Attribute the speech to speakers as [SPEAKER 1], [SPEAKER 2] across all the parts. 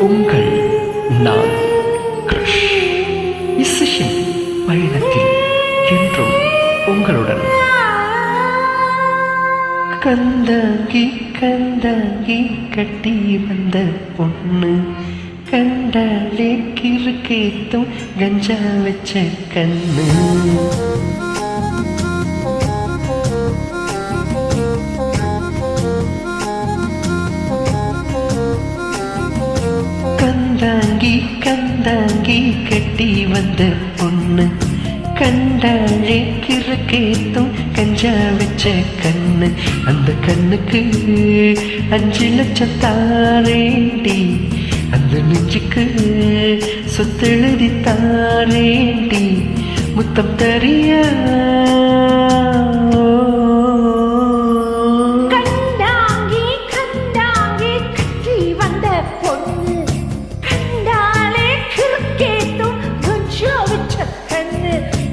[SPEAKER 1] உங்கள் நான் கிருஷ். இசையின் பயணத்தில் என்றும் உங்களுடன். கந்தாங்கி கந்தாங்கி கட்டி வந்த பொண்ணு. கண்டாலே கிறுக்கேத்தும் கஞ்சா வச்ச கண்ணு. கந்தாங்கி கந்தாங்கி கட்டி வந்த பொண்ணு. கண்டாழே கிறுக்கேத்தும் கஞ்சா வச்ச கண்ணு. அந்த கண்ணுக்கு அஞ்சு லட்சம் தாரேண்டி நெஞ்சுக்கு சொத்தெழுதி தாரேண்டி முத்தம் தரியா.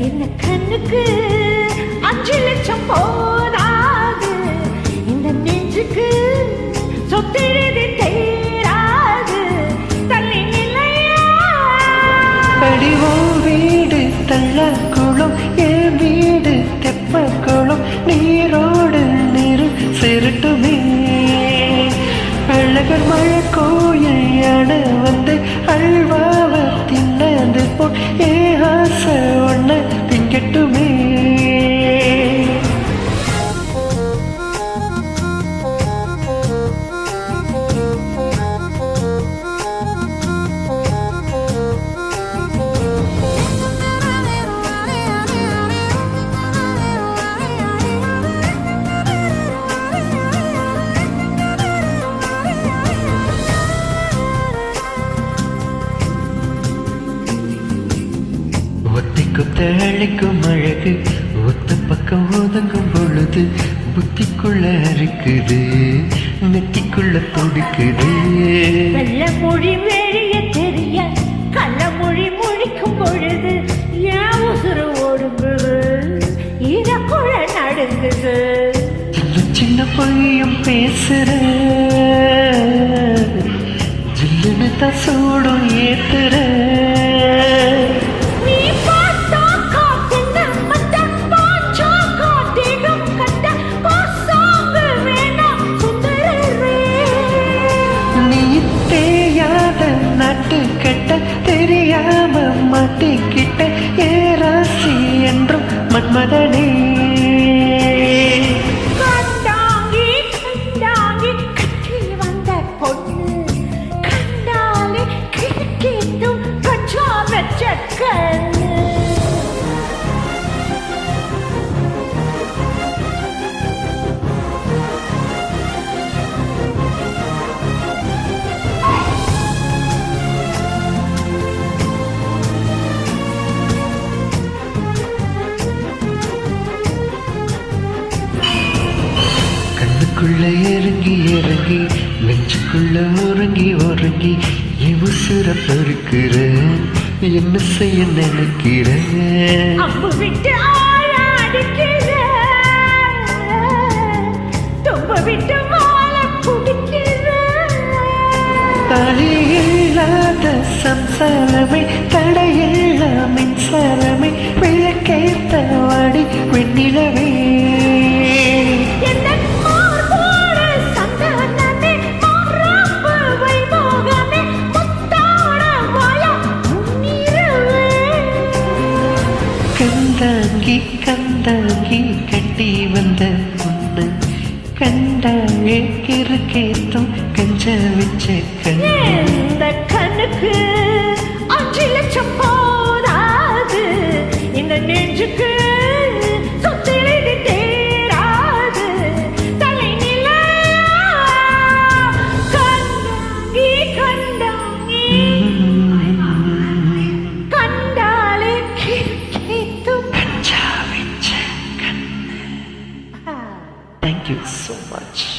[SPEAKER 2] என்ன கண்ணுக்கு அஞ்சு லட்சம் போதாது. இந்த நெஞ்சுக்கு சொத்தெழுதி
[SPEAKER 1] அடிவோ வீடு தள்ள அழைக்கும் அழகு ஒத்த பக்கம் ஒதுங்கும் பொழுது புத்திக்குள்ள அரிக்குது நெத்திக்குள்ள துடிக்குது.
[SPEAKER 2] வெள்ள மொழி வெளிய தெரிய கள்ள மொழி மொழிக்கும் பொழுது ஏன் உசுறு ஓடுங்குது இதக்குள்ள நடுங்குது.
[SPEAKER 1] சின்ன சின்ன பொய்யும் பேசுற ஜில்லுன்னு தான் சூடும் ஏத்துற.
[SPEAKER 2] வச்ச
[SPEAKER 1] இறங்கி இறங்கி நெஞ்சுக்குள்ள உறங்கி உறங்கி இவுசுர பருக்கிற என்ன செய்ய நினைக்கிற?
[SPEAKER 2] விட்டு அடிக்கிற. தும்ப விட்டு வாழ குடிக்கிற.
[SPEAKER 1] தாலி இல்லாத சம்சாரமே தடையில்லா மின்சாரமே கந்தாங்கி கந்தாங்கி
[SPEAKER 2] you so much.